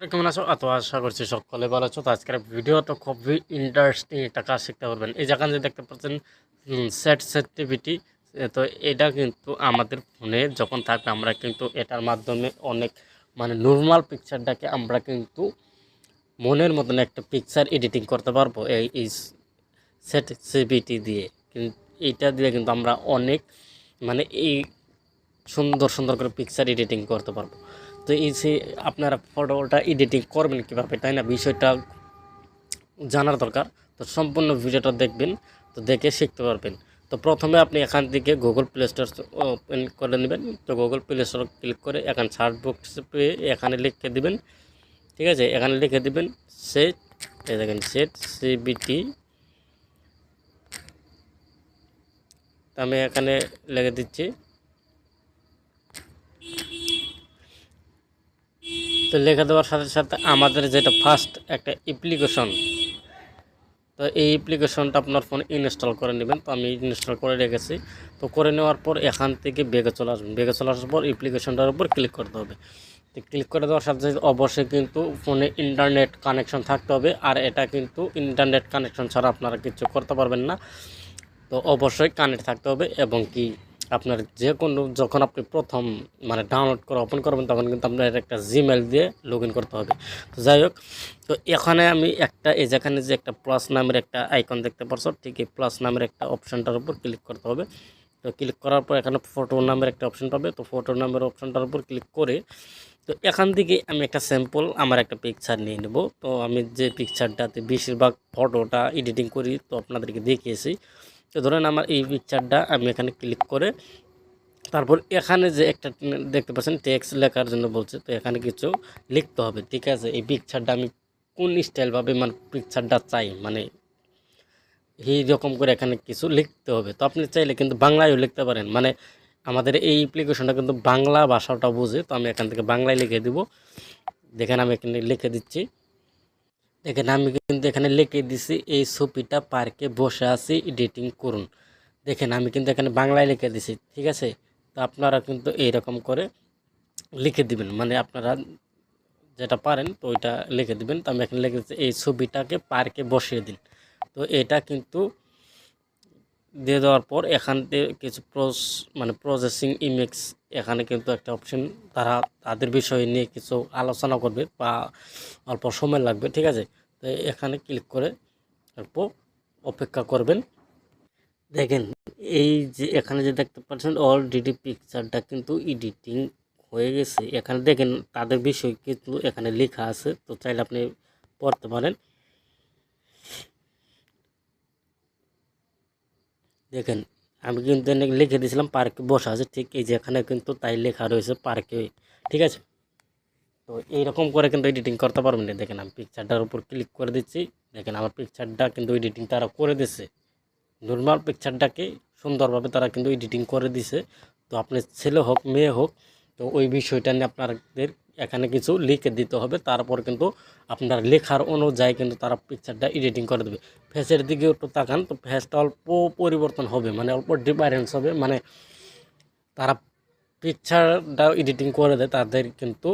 কেমন আছো? এত আশা করছি সকলে ভালো আছো। তো আজকের ভিডিও তো খুবই ইন্টারেস্টিং একটা কাজ শিখতে পারবেন। এই যেখানে যে দেখতে পাচ্ছেন সেট সেটিভিটি তো এটা কিন্তু আমাদের ফোনে যখন থাকবে, আমরা কিন্তু এটার মাধ্যমে অনেক মানে নর্মাল পিকচারটাকে আমরা কিন্তু মনের মতন একটা পিকচার এডিটিং করতে পারব এই সেট সিবিটি দিয়ে। কিন্তু এইটা দিয়ে কিন্তু আমরা অনেক মানে এই সুন্দর সুন্দর করে পিকচার এডিটিং করতে পারব। তো এই যে আপনারা ফটোটা এডিটিং করবেন কীভাবে, তাই না? বিষয়টা জানার দরকার। তো সম্পূর্ণ ভিডিওটা দেখবেন, তো দেখে শিখতে পারবেন। তো প্রথমে আপনি এখান থেকে গুগল প্লে স্টোর ওপেন করে নেবেন। তো গুগল প্লে স্টোর ক্লিক করে এখানে সার্চ বক্সে পেয়ে এখানে লিখে দেবেন। ঠিক আছে? এখানে লিখে দেবেন সেট এই দেখেন সেট সিবিটি আমি এখানে লিখে দিচ্ছি। তো লেখা দেওয়ার সাথে সাথে আমাদের যেটা ফার্স্ট একটা অ্যাপ্লিকেশন তো এই অ্যাপ্লিকেশনটা আপনার ফোনে ইনস্টল করে নেবেন। তো আমি ইনস্টল করে রেখেছি। তো করে নেওয়ার পর এখান থেকে বেগে চলে আসবেন। বেগে চলে আসার পর অ্যাপ্লিকেশনটার উপর ক্লিক করতে হবে। তো ক্লিক করে দেওয়ার সাথে সাথে অবশ্যই কিন্তু ফোনে ইন্টারনেট কানেকশন থাকতে হবে। আর এটা কিন্তু ইন্টারনেট কানেকশন ছাড়া আপনারা কিছু করতে পারবেন না। তো অবশ্যই কানেক্ট থাকতে হবে এবং কি আপনার যে কোনো যখন আপনি প্রথম মানে ডাউনলোড করে ওপেন করবেন, তখন কিন্তু আপনার একটা জিমেল দিয়ে লগ করতে হবে। তো যাই হোক, তো এখানে আমি একটা, এই যেখানে যে একটা প্লাস নামের একটা আইকন দেখতে পারছ, ঠিক এই প্লাস নামের একটা অপশানটার উপর ক্লিক করতে হবে। তো ক্লিক করার পর এখানে ফটো নামের একটা অপশান পাবে। তো ফটো নামের অপশানটার উপর ক্লিক করে, তো এখান থেকে আমি একটা স্যাম্পল আমার একটা পিকচার নিয়ে নেব। তো আমি যে পিকচারটাতে বেশিরভাগ ফটোটা এডিটিং করি, তো আপনাদেরকে দেখিয়েছি। তো ধরেন আমার এই পিকচারটা আমি এখানে ক্লিক করে তারপর এখানে যে একটা দেখতে পাচ্ছেন টেক্সট লেখার জন্য বলছে, তো এখানে কিছু লিখতে হবে, ঠিক আছে? এই পিকচারটা আমি কোন স্টাইলভাবে মানে পিকচারটা চাই? মানে এই রকম করে এখানে কিছু লিখতে হবে। তো আপনি চাইলে কিন্তু বাংলায়ও লিখতে পারেন। মানে আমাদের এই অ্যাপ্লিকেশনটা কিন্তু বাংলা ভাষাটা বুঝে, তো আমি এখান থেকে বাংলায় লিখে দিব। দেখেন আমি এখানে লিখে দিচ্ছি। দেখেন আমি কিন্তু এখানে লিখে দিছি, এই ছবিটা পার্কে বসে আছি, এডিটিং করুন। দেখেন, আমি কিন্তু এখানে বাংলায় লিখে দিছি, ঠিক আছে? তো আপনারা কিন্তু এইরকম করে লিখে দিবেন মানে আপনারা যেটা পারেন, তো ওইটা লিখে দিবেন। তো আমি এখানে লিখে দিচ্ছি এই ছবিটাকে পার্কে বসিয়ে দিন। তো এটা কিন্তু দিয়ে দেওয়ার পর এখান থেকে কিছু প্রস মানে প্রসেসিং ইমেক্স এখানে কিন্তু একটা অপশন তারা তাদের বিষয় নিয়ে কিছু আলোচনা করবে বা অল্প সময় লাগবে, ঠিক আছে? তো এখানে ক্লিক করে অল্প অপেক্ষা করবেন। দেখেন, এই যে এখানে যে দেখতে পাচ্ছেন অলরেডি পিকচারটা কিন্তু এডিটিং হয়ে গেছে। এখানে দেখেন, তাদের বিষয় কিন্তু এখানে লেখা আছে। তো চাইলে আপনি পড়তে পারেন। দেখেন, আমি কিন্তু লিখে দিয়েছিলাম পার্কে বসা আছে, ঠিক এই যেখানে কিন্তু তাই লেখা রয়েছে পার্কে, ঠিক আছে? তো এইরকম করে কিন্তু এডিটিং করতে পারবেন না। দেখেন, আমি পিকচারটার উপর ক্লিক করে দিচ্ছি। দেখেন, আমার পিকচারটা কিন্তু এডিটিং তারা করে দিছে। নর্মাল পিকচারটাকে সুন্দরভাবে তারা কিন্তু এডিটিং করে দিছে। তো আপনি ছেলে হোক, মেয়ে হোক তো ওই বিষয়টা নিয়ে আপনাদের এখানে কিছু লিখে দিতে হবে। তারপর কিন্তু আপনার লেখার অনুযায়ী কিন্তু তারা পিকচারটা এডিটিং করে দেবে। ফেসের দিকে একটু তাকান, তো ফেসটা অল্প পরিবর্তন হবে মানে অল্প ডিফারেন্স হবে মানে তারা পিকচারটা এডিটিং করে দেয়, তাদের কিন্তু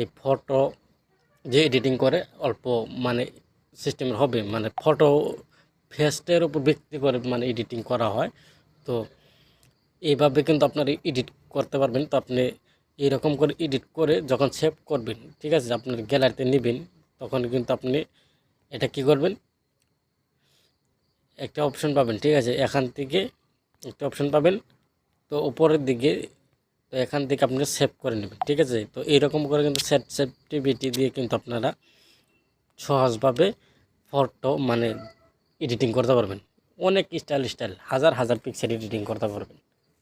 এই ফটো যে এডিটিং করে অল্প মানে সিস্টেমের হবে মানে ফটো ফেসটের উপর ভিত্তি করে মানে এডিটিং করা হয়। তো এইভাবে কিন্তু আপনার এডিট করতে পারবেন। তো আপনি এইরকম করে এডিট করে যখন সেভ করবেন, ঠিক আছে, আপনার গ্যালারিতে নেবেন, তখন কিন্তু আপনি এটা কি করবেন? একটা অপশন পাবেন, ঠিক আছে, এখান থেকে একটা অপশন পাবেন, তো উপরের দিকে, তো এখান থেকে আপনি সেভ করে নেবেন, ঠিক আছে, তো এইরকম করে কিন্তু সেট সেফটিভিটি দিয়ে কিন্তু আপনারা সহজভাবে ফটো মানে এডিটিং করতে পারবেন। অনেক স্টাইল স্টাইল হাজার হাজার পিকচার এডিটিং করতে পারবেন।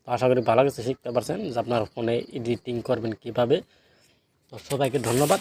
আশা করি ভালো কিছু শিখতে পারছেন যে আপনার ফোনে এডিটিং করবেন কীভাবে। তো সবাইকে ধন্যবাদ।